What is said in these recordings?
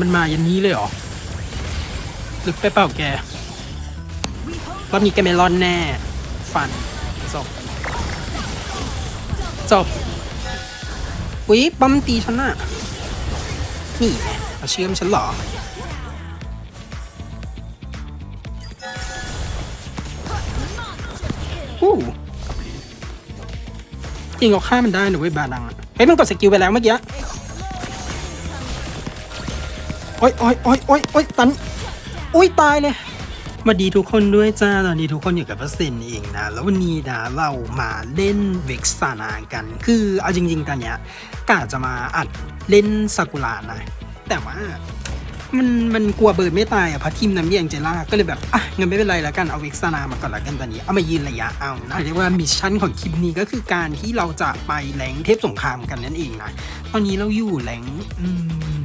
มันมาอย่างนี้เลยเหรอลึกไปเปล่าแกรอบนี้แกไม่รอดแน่ ฟันจบจบอุ๊ยปั๊มตีฉันน่ะนี่ไงมาเชื่อมฉันหรออู้จริงเราฆ่ามันได้หนะเว้ยบาดังอะเฮ้ยมันกดสกิลไปแล้วเมื่อกี้ โอ๊ยโอ๊ยโอ๊ยโอ๊ยโอ๊ยตันอุ้ยตายเลยสวัสดีทุกคนด้วยจ้าตอนนี้ทุกคนอยู่กับเปอร์เซ็นต์เองนะ แล้ววันนี้นะเรามาเล่นเวกซานากัน คือเอาจริง ๆ ตอนเนี้ยกะจะมาอัดเล่นซากุระนะ แต่ว่ามันมันกลัวเบิร์ดไม่ตายอะพราะทีมนั้นมีแองเจล่าก็เลยแบบ อะงั้นไม่เป็นไรแล้วกัน เอาเวกซานามาก่อนละกันตอนนี้ เอามายืนระยะเอานะเรียกว่ามิชชั่นของคลิปนี้ก็คือการที่เราจะไปแหลงเทพสงครามกันนั่นเองนะ ตอนนี้เราอยู่แหลงอืม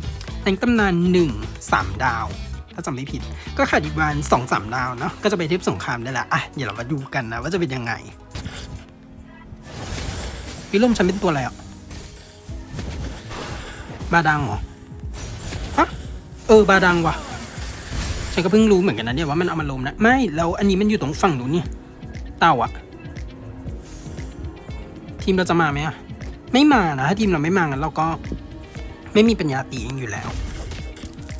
แหลงตำนานหนึ่งสามดาว ถ้าจำไม่ผิด ก็ขาดอีกประมาณสองสามดาวเนาะก็จะไปเทพสงครามได้ละอะเดี๋ยวเรามาดูกันนะว่าจะเป็นยังไงวิลมฉันเป็นตัวอะไรอะบาดังเหรอฮะเออบาดังว่ะฉันก็เพิ่งรู้เหมือนกันนะเนี่ยว่ามันเอามาลมนะไม่แล้วอันนี้มันอยู่ตรงฝั่งนู้นนี่เต่าอะทีมเราจะมาไหมอะไม่มานะถ้าทีมเราไม่มางั้นเราก็ ไม่มีปัญญาตีเองอยู่แล้ว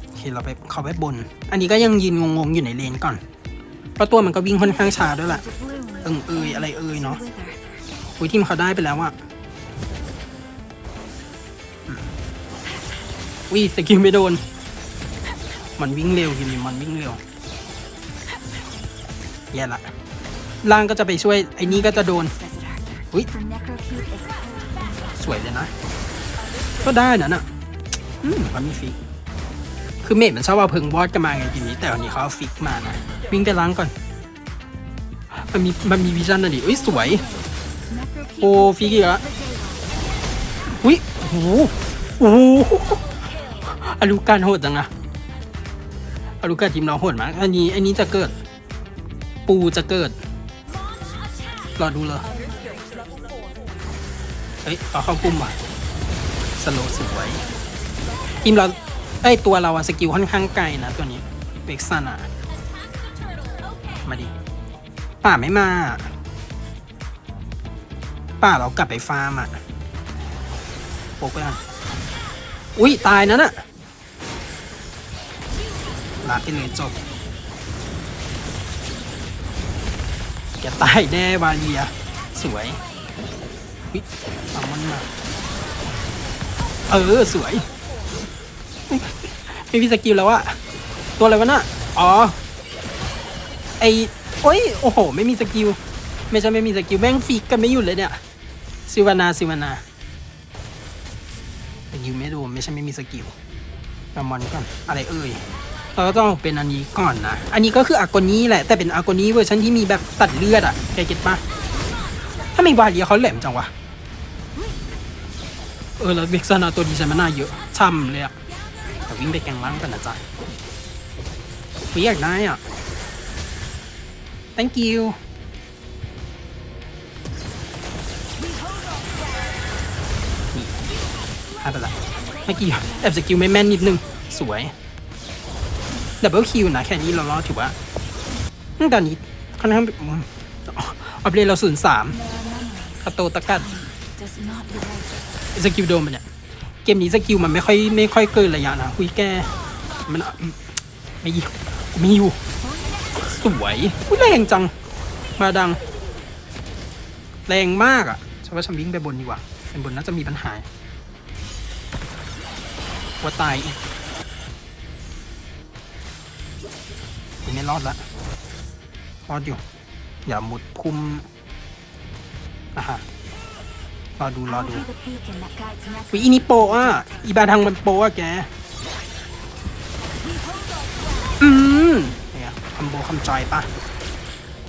โอเคเราไปเขาไปบน อันนี้ก็ยังยืนงงๆอยู่ในเลนก่อนเพราะตัวมันก็วิ่งค่อนข้างช้าด้วยแหละเอิงเอยอะไรเอยเนาะอุ้ยทีมเขาได้ไปแล้วอะอุ้ยสกิลไม่โดน มันวิ่งเร็วทีนี้มันวิ่งเร็วแย่ละล่างก็จะไปช่วยไอ้นี้ก็จะโดน Desert Arthur. Ui. The necrocube is cold. สวยเลยนะ ก็ได้นะน่ะ อืมเขามีฟิก คือเมดมันชอบเอาเพิงบอสกันมาไงทีนี้ แต่วันนี้เขาเอาฟิกมานะ วิ่งไปล้างก่อน มันมีมันมีวิชั่นนะดิอุ้ยสวย โอ้ฟิกอีกแล้วอุ้ยโอ้โหโอ้โหอารุการโหดจังอะอารุการทีมเราโหดมาก อันนี้อันนี้จะเกิด ปูจะเกิด รอดูเลยเฮ้ยเอาเข้ากลุ่มว่ะสโลสวย ทีมเราเอ้ยตัวเราอะสกิลค่อนข้างไกลนะตัวนี้เบกซันอะมาดิป่าไม่มา ป่าเรากลับไปฟาร์มอะโปกไปก่อนอุ้ยตายนั่นอะลาไปเลยจบแกตายแน่วาเลีย สวยวิเอามันมาเออ สวย ไม่มีสกิลแล้วอะตัวอะไรวะน่ะอ๋อ ไอโอ้ย โอ้โห ไม่มีสกิล ไม่ใช่ไม่มีสกิล แม่งฟิกกันไม่หยุดเลยเนี่ย ซิวานาซิวานาสกิลไม่ดูไม่ใช่ไม่มีสกิลกามอนก่อน อะไรเอ่ย เราก็ต้องเป็นอันนี้ก่อนนะ อันนี้ก็คืออากนี้แหละ แต่เป็นอากนี้เวอร์ชันที่มีแบบตัดเลือดอะแกเก็ตปะถ้าไม่วาเลียเขาแหลมจังวะ เออ แล้วเวกซานาตัวดีใช้มานาเยอะช่ำเลยอะ วิ่งไปแกงล่างกันนะจ๊ะวิอยากได้อะ thank you นี่ให้ไปละเมื่อกี้แอบสกิลไม่แม่นนิดนึง สวยดับเบิลคิวนะ แค่นี้เรารอดถือว่าตอนนี้ค่อนข้างแบบอืมเอาไปเลยเราศูนย์สามคาโตตะกัดสกิลโดมันเนี่ย เกมนี้สกิลมันไม่ค่อยไม่ค่อยเกินระยะนะคุยแกมันไม่อยู่ไม่อยู่ สวยอุ้ยแรงจัง มาดัง แรงมากอะฉันว่าฉันวิ่งไปบนดีกว่าเป็นบนน่าจะมีปัญหาว่าตายอีกกูไม่รอดละรอดอยู่ อย่าหมุดคุมอะฮะ รอดูรอ I'll ดู be the beacon that guides วิ necrocube. อีนี่โปะอะอีบาทางมันโปะอะแก อืมเนี่ยคำโบคำจอยปะ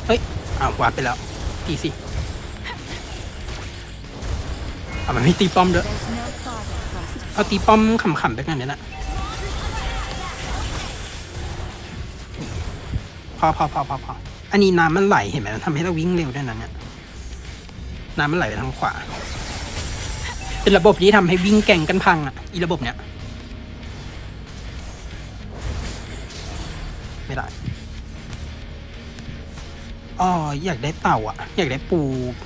เฮ้ยอ้าววาดไปแล้วตีสิอะมันไม่ตีป้อมด้วย There's no farther thrust. เอาตีป้อมขำๆไปกันเนี่ยแหละพอพอพอพอพออันนี้น้ำมันไหลเห็นไหมมันทำให้เราวิ่งเร็วด้วยนะเนี่ยน้ำมันไหลไปทางขวา เป็นระบบที่ทำให้วิ่งแก่งกันพังอะ อีระบบเนี้ย ไม่ได้อ๋ออยากได้เต่าอะ อยากได้ปู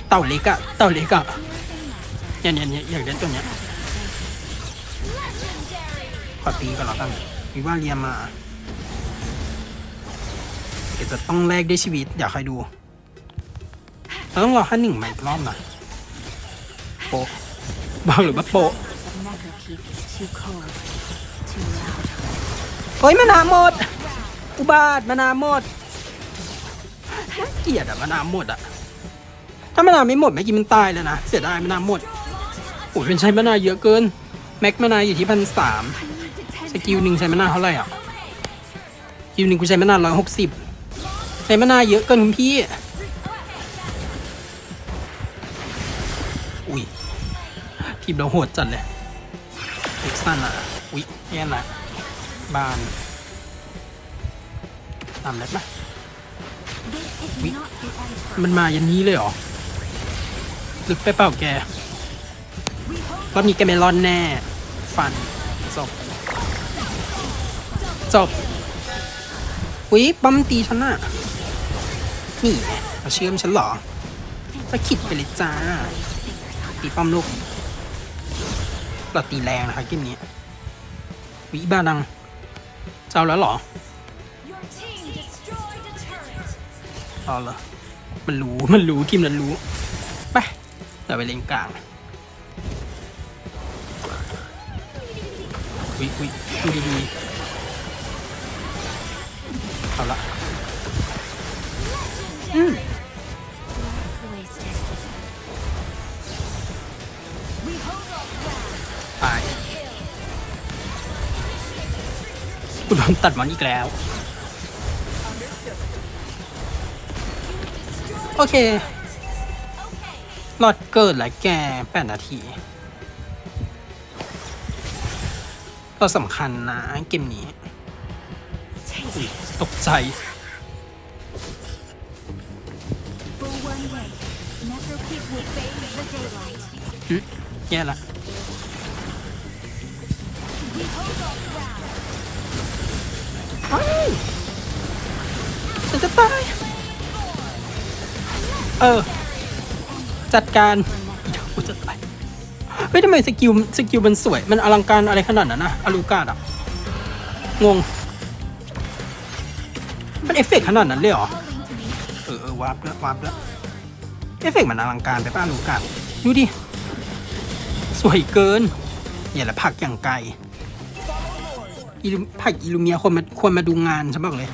เต่าเล็กอะ เต่าเล็กอะเนี่ยเนี่ยเนี่ยอยากได้ตัวเนี้ยขอตีก่อนแล้วกันวิว่าเรียมาเดี๋ยวจะต้องแลกได้ชีวิต อยากใครดูเราต้องรอแค่หนึ่งใหม่รอบนะโป บอกหรือว่าโปะเฮ้ยมานาวหมด อุบาทมานาวหมดเกลียดอะมานาวหมดอะถ้ามานาวไม่หมดเมื่อกี้มันตายแล้วนะเสียดายมานาวหมดโอ้ยเป็นใช้มานาวเยอะเกินแม็กมานาวอยู่ที่พันสามสกิลหนึ่งใช้มานาวเท่าไหร่อะสกิลหนึ่งกูใช้มานาวร้อยหกสิบใช้มานาวเยอะเกินคุณพี่ ทีมเราโหดจัดเลยเอ็กซ์ตันอะอุ้ยแย่ละบานตามเล็บไหม This is not the end. มันมาอยันนี้เลยเหรอลึกไปเปล่าแกรอบนี้แกไม่รอดแน่ ฟัน จบ จบอุ้ยปั๊มตีฉันน่ะนี่มาเชื่อมฉันเหรอจะขิดไปเลยจ้าตีป้อมลูก เราตีแรงนะคะเกมนี้วิบ้าดังเจ้าแล้วหรอเอาเหรอมันรู้ มันรู้ทีมนั้นรู้ ไปเดี๋ยวไปเล่นกลางอุ้ยอุ้ยดูดีๆเอาละอืม นตัดมันอีกแล้ว โอเครอดเกิดแล้วแกแปดนาที ก็สำคัญนะเกมนี้ ตกใจ for one way. Necro keep will bathe the daylight. หึแย่ละาวฉันจะตาย เออ จัดการเดี๋ยวกูจะตายเฮ้ยทำไมสกิลสกิลมันสวย มันอลังการอะไรขนาดนั้นนะอลูกาดอะงง มันเอฟเฟกต์ขนาดนั้นเลยเหรอ เออเออวาร์ปแล้ววาร์ปแล้วเอฟเฟกต์มันอลังการไปป้าลูกาดูดิ สวยเกิน อย่าละผักอย่างไกล อิลูผักอิลูเมียควรมาควรมาดูงานฉันบอกเลย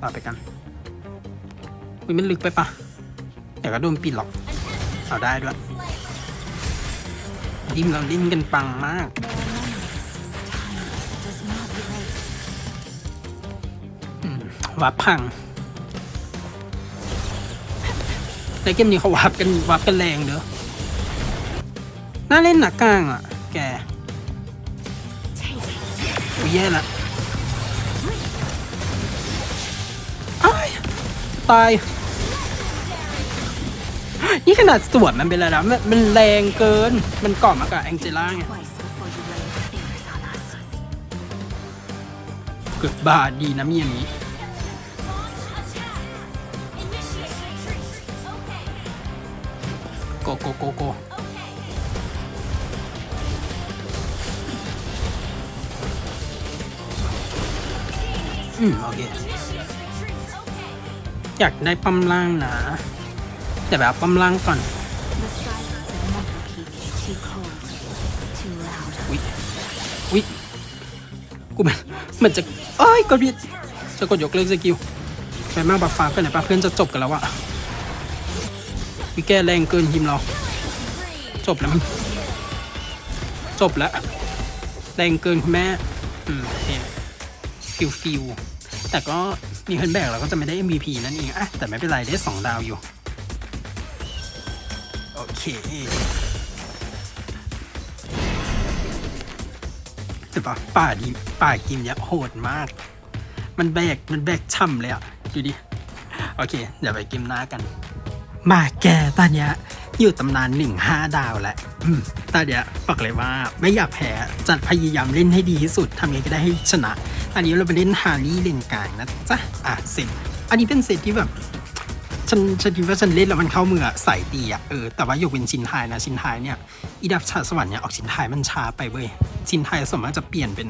ต่อไปกันอุ้ยมันลึกไปปะเดี๋ยวก็โดนปิดหรอก เอาได้ด้วยดิ้มเราดิ้นกันปังมากวาร์ปพังในเกมนี้เขาวาร์ปกันวาร์ปกันแรงเด้อน่าเล่นหนักกลางอะ แก อุ้ยแย่ละอ้าตาย นี่ขนาดสวนมันเป็นอะไรนะมันมันแรงเกิน มันกาะมากับแองเจล่าไงเกือบบาดดีนะมีอย่างนี้โกโกโกโก อืมโอเค อยากได้ปั๊มล่างนะ แต่แบบปั๊มล่างก่อน The silence of Necro keep is too cold, too loud. อุ๊ยอุ๊ยกูมันมันจะเอ้ยกดผิดจะกดยกเลิกสกิลไปมากบัฟฟ้ากันไหนปะเพื่อนจะจบกันแล้วอะวิแกแรงเกินทีมเรา จบแล้วมั้งจบแล้วแรงเกินคุณแม่อืมเนี่ย ฟิวฟิวแต่ก็มีเคนแบกเราก็จะไม่ได้ MVP นั่นเองอะแต่ไม่เป็นไร ได้สองดาวอยู่ โอเค แต่ป่าป่าดีป่ากิมเนี่ยโหดมาก มันแบก มันแบกช่ำเลยอะดูดิ โอเค เดี๋ยวไปกิมหน้ากัน มาแกตอนเนี้ยอยู่ตำนานหนึ่งห้าดาวแหล้วอืมตอนเนี้ยบอกเลยว่าไม่อยากแพ้จะพยายามเล่นให้ดีที่สุดทำยังไงก็ได้ให้ชนะ อันนี้เราไปเล่นฮารี่เลนกลางนะจ๊ะอะเสร็จอันนี้เป็นเซตที่แบบฉันฉันคิดว่าฉันเล่นแล้วมันเข้ามืออะใส่ดีอะเออแต่ว่ายกเป็นชินไทยนะชินไทยเนี่ยอีดับชาสวรรค์เนี่ยออกชินไทยมันช้าไปเว้ยชินไทยสมมติจะเปลี่ยนเป็น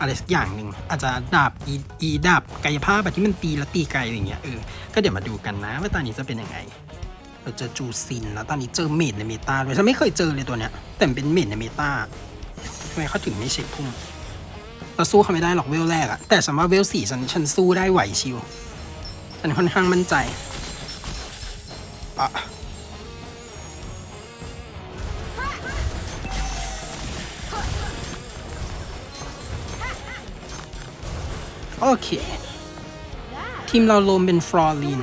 อะไรสักอย่างหนึ่งอาจจะดาบอีอีดาบกายภาพแบบที่มันตีแล้วตีไกลอย่างเงี้ยเออก็เดี๋ยวมาดูกันนะว่าตอนนี้จะเป็นยังไงเราเจอจูซินแล้วตอนนี้เจอเมดในเมตาด้วยฉันไม่เคยเจอเลยตัวเนี้ยแต่เป็นเมดในเมตาทำไมเขาถึงไม่เช็คพุ่ม เราสู้เขาไม่ได้หรอกเวลแรกอะแต่สำหรับเวลสี่ฉันฉันสู้ได้ไหวชิวฉันค่อนข้างมั่นใจอะโอเค ทีมเรารวมเป็นฟลอริน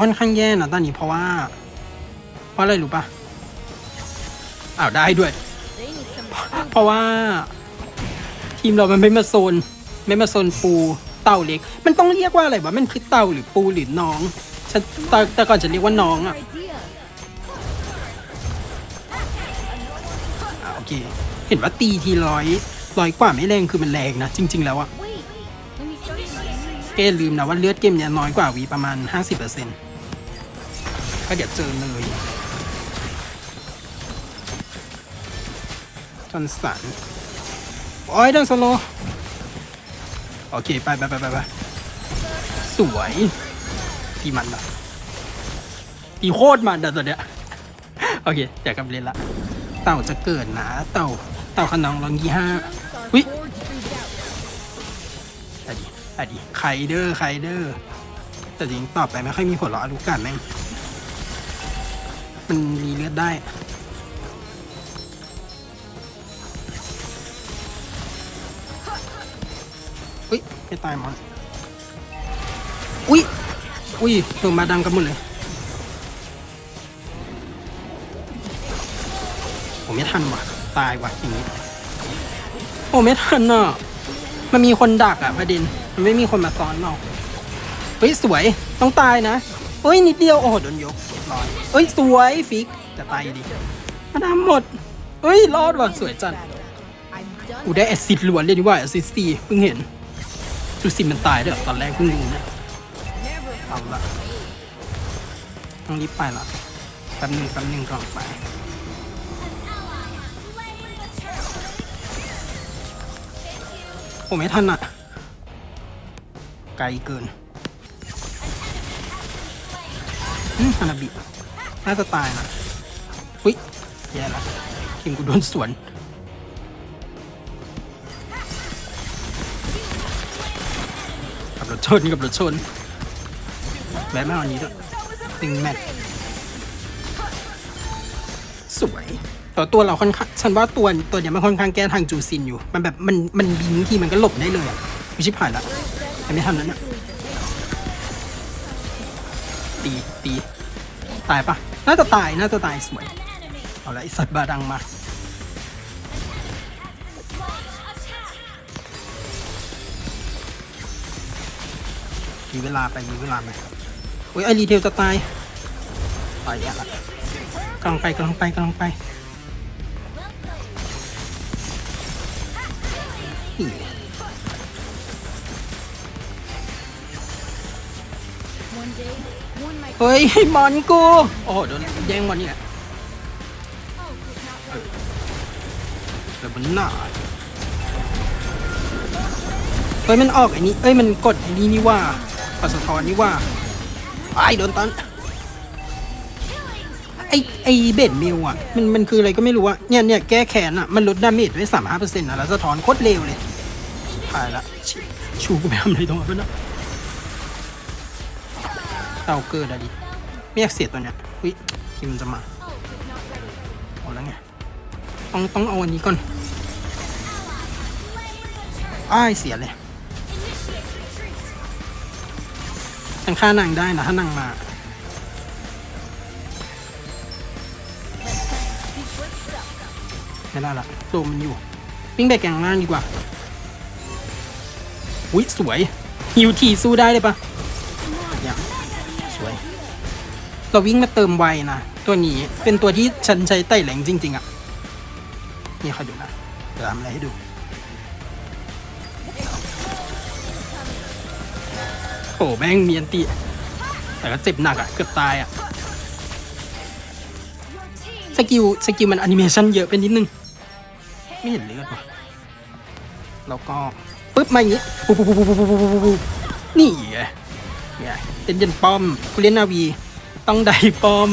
ค่อนข้างแย่นะตอนนี้เพราะว่า เพราะอะไรรู้ปะอ้าวได้ด้วย ราะว่า ทีมเรามันไม่มาโซน ไม่มาโซนปูเต่าเล็ก มันต้องเรียกว่าอะไรวะมันคือเต่าหรือปูหรือน้องฉันแต่แต่ก่อนจะเรียกว่าน้องอะอะโอเค เห็นว่าตีทีร้อยร้อยกว่าไม่แรงคือมันแรงนะจริง ๆ แล้วอะก็อย่าลืมนะว่าเลือดเกมเนี่ยน้อยกว่าวีประมาณ 50%ก็เดี๋ยวเจอเลย จอนสันโอ้ยดังสโล โอเค ไปไปไปไปไปสวยตีมันละตีโคตรมันเดี๋ยวตัวเนี้ยโอเคเดี๋ยวกลับเล่นละ เต่าจะเกิดนะ เต่า เต่าขนองลองยี่ห้าวิอดีอดีไคเดอร์ไคเดอร์ แต่จริงตอบไปไม่ค่อยมีผลหรอกอลูกาดแม่ง มันรีเลือดได้ ไม่ตายมอนอุ้ยอุ้ยลงมาดังกันหมดเลย ผมไม่ทันว่ะ ตายว่ะอย่างนี้โอ้ไม่ทันอะมันมีคนดักอะประเด็น มันไม่มีคนมาซ้อนเราเฮ้ยสวยต้องตายนะเฮ้ยนิดเดียวโอ้โหโดนยกเรียบร้อยเฮ้ยสวยฟิกจะตายอยู่ดิมาทำหมดเฮ้ยรอดว่ะสวยจัดกูได้แอสซิดล้วนเลยดีกว่าแอสซิดสี่เพิ่งเห็น จูซิมันตายด้วยเหรอตอนแรกเพิ่งรู้นะเอาละต้องรีบไปละแป๊บหนึงแป๊บหนึงก่อนไปผมไม่ทันอะ ไกลเกินอืมฮานาบิน่าจะตายนะอุ้ยแย่ละทีมกูโดนสวน ถชนกับรถชนแวะมาวันนี้ด้วยติงแมทสวยแต่ตัวเราค่อนข้างฉันว่าตัวตัวเนี้ยมันค่อนข้างแก้ทางจูซินอยู่ มันแบบมันมันบิงทีมันก็หลบได้เลยอะไม่ชิบหายละแต่ไม่ทันนั้นอะตีตีตายปะน่าจะตายน่าจะตายสวย เอาละไอสัตว์บาดังมา มีเวลาไปมีเวลาไหมโอ้ยไอรีเทลจะตายตายแย่ละกำลังไปกำลังไปกำลังไปนี่เฮ้ยมอนกู โอ้โหโดนแย่งมอนนี่แหละเดี๋ยวมันหนาเฮ้ยมันออกไอ้นี่เอ้ยมันกดไอ้นี่นี่ว่า ปัสะท้อนนี่ว่าไอ้โดนตันไอไอเบดมิลอะมันมันคืออะไรก็ไม่รู้อะเนี่ยเนี่ยแก้แค้นอะมันลดดาเมจไว้สามห้าเปอร์เซ็นต์อะแล้วสะท้อนโคตรเร็วเลยตายละช,ชูกูไปทำอะไรตรงนั้นนะเตาเกิดอะดิไม่อยากเสียตัวเนี้ยอุ้ยทีมมันจะมาเอาแล้วไงต้องต้องเอาอันนี้ก่อนอ้ายเสียเลย ฉันฆ่านางได้นะถ้านางมาไม่ได้ละโลมมันอยู่วิ่งไปแกงล่างดีกว่าอุ้ยสวยฮิวทีสู้ได้เลยปะอย่างสวย เราวิ่งมาเติมไวนะ ตัวนี้เป็นตัวที่ฉันใช้ไต่แหลงจริง ๆอะนี่คอยดูนะเดี๋ยวทำอะไรให้ดู โหแม่งเมียนตีแต่ก็เจ็บหนักอะ่ะ เกือบตายอะ่ะ สกิล สกิลมันแอนิเมชันเยอะไปนนิดนึง ไม่เห็นเลือดว่ะแล้วก็ปึ๊บมาอย่างงี้ปุ๊บปุ๊บปุ๊บปุ๊บปุ๊บนี่ไงเนี่ยเต้นเย็นป้อมกูเล่นนาวี ต้องได้ป้อม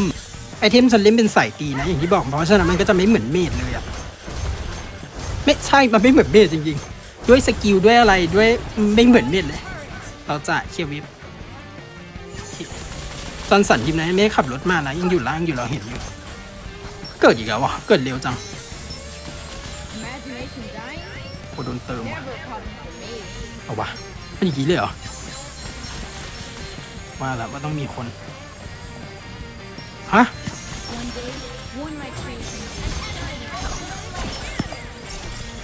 ไอเทมสันเล่นเป็นสายตีนะ อย่างที่บอกเพราะฉะนั้นมันก็จะไม่เหมือนเมดเลยอะไม่ใช่ มันไม่เหมือนเมดจริงๆ ด้วยสกิลด้วยอะไรด้วยไม่เหมือนเมดเลย เราจะเคลียร์วิปตอนสันยิมนะไม่ขับรถมานะยังอยู่ล่างอยู่เราเห็นอยู่ เกิดอีกแล้ววะเกิดเร็วจังโคโดนเติมว่ะเอาวะมันอย่างนี้เลยเหรอว่าแล้วว่าต้องมีคน ฮะ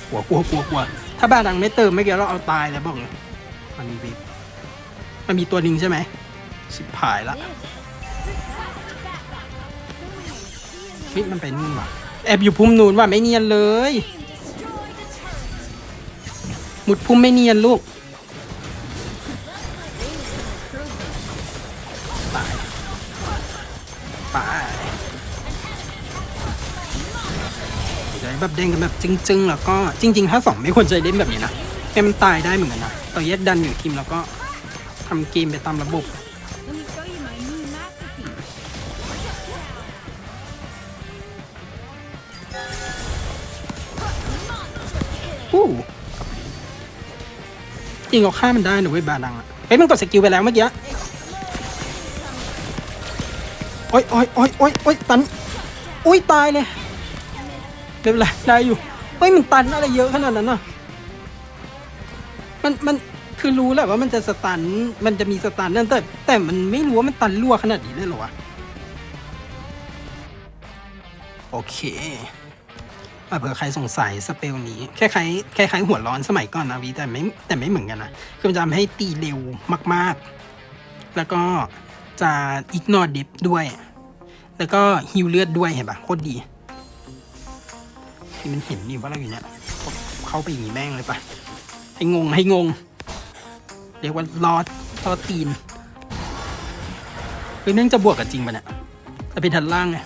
กลัวกลัวกลัวกลัวถ้าบ้านดังไม่เติมไม่เกี่ยวเราเอาตายเลยบอกเลยมันมีวิบ มันมีตัวหนึ่งใช่ไหมสิบผายละวิมันไปนู่นว่ะแอบอยู่พุ่มนูนว่ะไม่เนียนเลยหมุดพุ่มไม่เนียนลูกตายไปเดี๋ยวแบบเด้งกันแบบจึงๆ แล้วก็จริง ๆ ถ้าสองไม่ควรจะเล่นแบบนี้นะให้มันตายได้เหมือนกันนะต่อแยกดันอยู่ทีมแล้วก็ ทำเกมไปตามระบบ let me show you my new masterpiece อู้จริงเราฆ่ามันได้หนูเว้ยบาดังอะเฮ้ยมันกดสกิลไปแล้วเมื่อกี้โอ๊ยโอ๊ยโอ๊ยโอ๊ยโอ๊ยตันอุ้ยตายเลยไม่เป็นไรได้อยู่เฮ้ยมันตันอะไรเยอะขนาดนั้นน่ะมันมัน คือรู้แหละว่ามันจะสตัน มันจะมีสตันนั่นแต่แต่มันไม่รู้ว่ามันตันรั่วขนาดนี้เลยเหรอวะ โอเคอะเผื่อใครสงสัยสเปลนี้คล้ายๆคล้ายหัวร้อนสมัยก่อนนะวีแต่ไม่แต่ไม่เหมือนกันนะ คือมันจะทำให้ตีเร็วมาก ๆ แล้วก็จะอิกนอร์ดิฟด้วย แล้วก็ฮิวเลือดด้วยเห็นปะโคตรดีที่มันเห็นนี่ว่าเราอยู่เนี่ย เข้าไปอย่างนี้แม่งเลยปะให้งงให้งง เรียกว่าลอดลอดตีนเฮ้ยแม่งจะบวกกับจริงปะเนี่ยจะเป็นทันล่างไง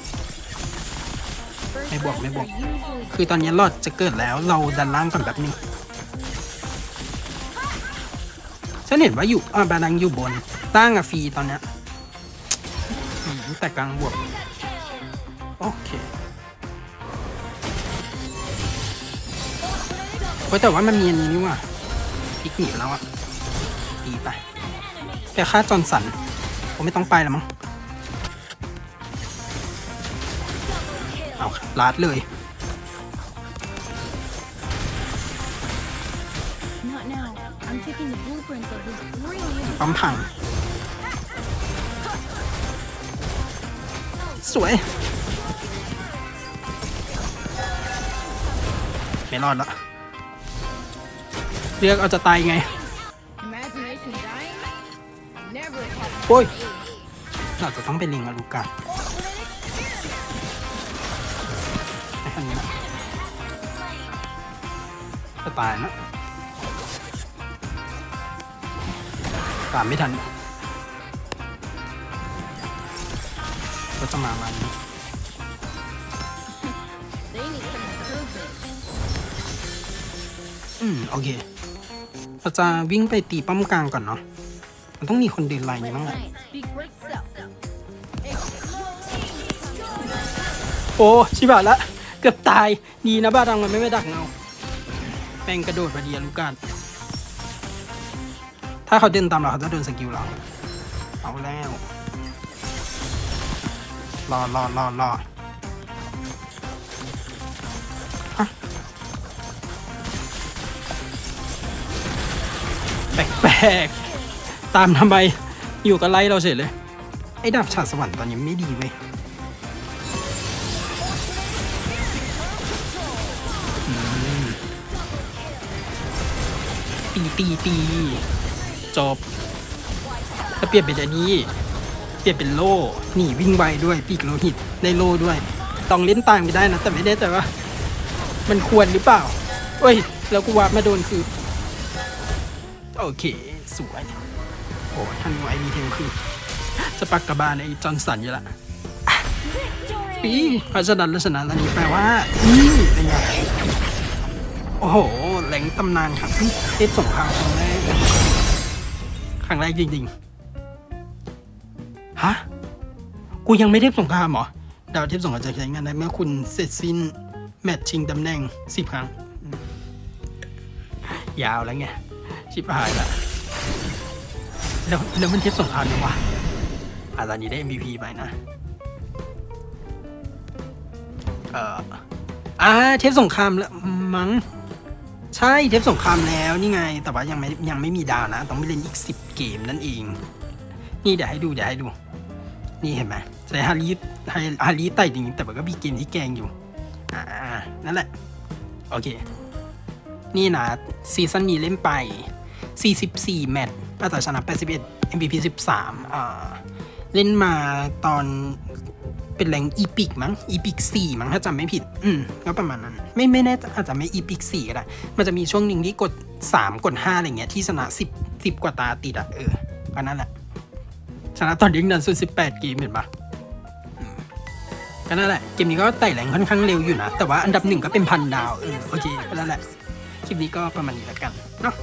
first May buộc, may breaths buộc. are usually คือตอนนี้ลอดจะเกิดแล้วเราดันล่างก่อนแบบนึงฉันเห็นว่าอยู่อ่าบาลังอยู่บนล่างอะฟรีตอนเนี้ยแต่กลางบวก โอเคเฮ้ยแต่ว่ามันมีอันนี้นี่ว่ะพิกหนีไปแล้วอะ แต่ค่าจอห์นสัน ผมไม่ต้องไปแล้วมั้ง เอาลาดเลย not now I'm taking the blueprints of this brilliant ปั๊มพัง สวย ไม่รอดละเรียกเอาจะตายไง โอ้ย เราจะต้องไปลิงกับลูกาไอ้คันนี้นะจะตายนะตามไม่ทันก็จะมามัน they need some improvement อืม โอเค เราจะวิ่งไปตีป้อมกลางก่อนเนาะ มันต้องมีคนเดินไลน์นี้บ้งแหละโอ้ชิบะละเกือบตายดีนะบ้าดังมันไม่ไม่ดักเงาแม่งกระโดดพอดีอะลูกการถ้าเขาเดินตามเราเขาจะโดนสกิลเราเอาแล้วรอรอรอรอฮะแปลกๆ ตามทำไมอยู่กับไล่เราเฉยเลย ไอ้ดาบฉาสวรรค์ตอนนี้ไม่ดีเว้ยตีตีตีจบถ้าเปลี่ยนเป็นอันนี้ เปลี่ยนเป็นโล่หนีวิ่งไวด้วยปีกโลหิตได้โล่ด้วย ต้องเล่นตามไปได้นะ แต่ไม่ได้แน่ว่า มันควรหรือเปล่าเอ้ย แล้วกูวามาโดนคือ โอเค สวย โอ้ท่านไอมีเทลคือจะปักกระบาลไอ้จอห์นสันอยู่ละ Victory! ปีเพราะฉะนั้นแล้วฉะนั้นอันนี้แปลว่าอืมเป็นไงโอ้โหแหล่งตำนานครับเทพสงครามครั้งแรกครั้งแรกจริงๆฮะกูยังไม่เทพสงครามเหรอดาวเทพสงครามจะใช้งานได้เมื่อคุณเสร็จสิ้นแมตช์ชิงตำแหน่งสิบครั้งอืมยาวแล้วไงชิบหายละ แล้วแล้วมันเทพสงครามยังวะอะตอนนี้ได้ MVP ไปนะ เอ่ออ่าเทปสงครามแล้วมั้ง ใช่เทปสงครามแล้วนี่ไง แต่ว่ายังไม่ยังไม่มีดาวนะ ต้องไปเล่นอีกสิบเกมนั่นเอง นี่เดี๋ยวให้ดูเดี๋ยวให้ดู นี่เห็นไหมใช้ฮาริฮาฮาริไต่จริงแต่มันก็มีเกมที่แกล้งอยู่ อ่า นั่นแหละ โอเค นี่นะซีซั่นนี้เล่นไป 44 แมตช์ อาจจะชนะ 81 MVP 13อ่าเล่นมาตอนเป็นแรงอีพิกมั้งอีพิกสี่มั้งถ้าจำไม่ผิด อืมก็ประมาณนั้น ไม่ไม่แน่อาจจะไม่อีพิกสี่ก็ได้มันจะมีช่วงหนึ่งที่กดสามกดห้าอะไรเงี้ย ที่ชนะสิบสิบกว่าตาติดอะเออก็นั่นแหละ ชนะตอนยิงดันสุดสิบแปดเกมเห็นปะก็นั่นแหละ เกมนี้ก็ไต่แรงค่อนข้างเร็วอยู่นะ แต่ว่าอันดับหนึ่งก็เป็นพันดาว เออ โอเค ก็นั่นแหละ คลิปนี้ก็ประมาณนี้แล้วกัน เนาะ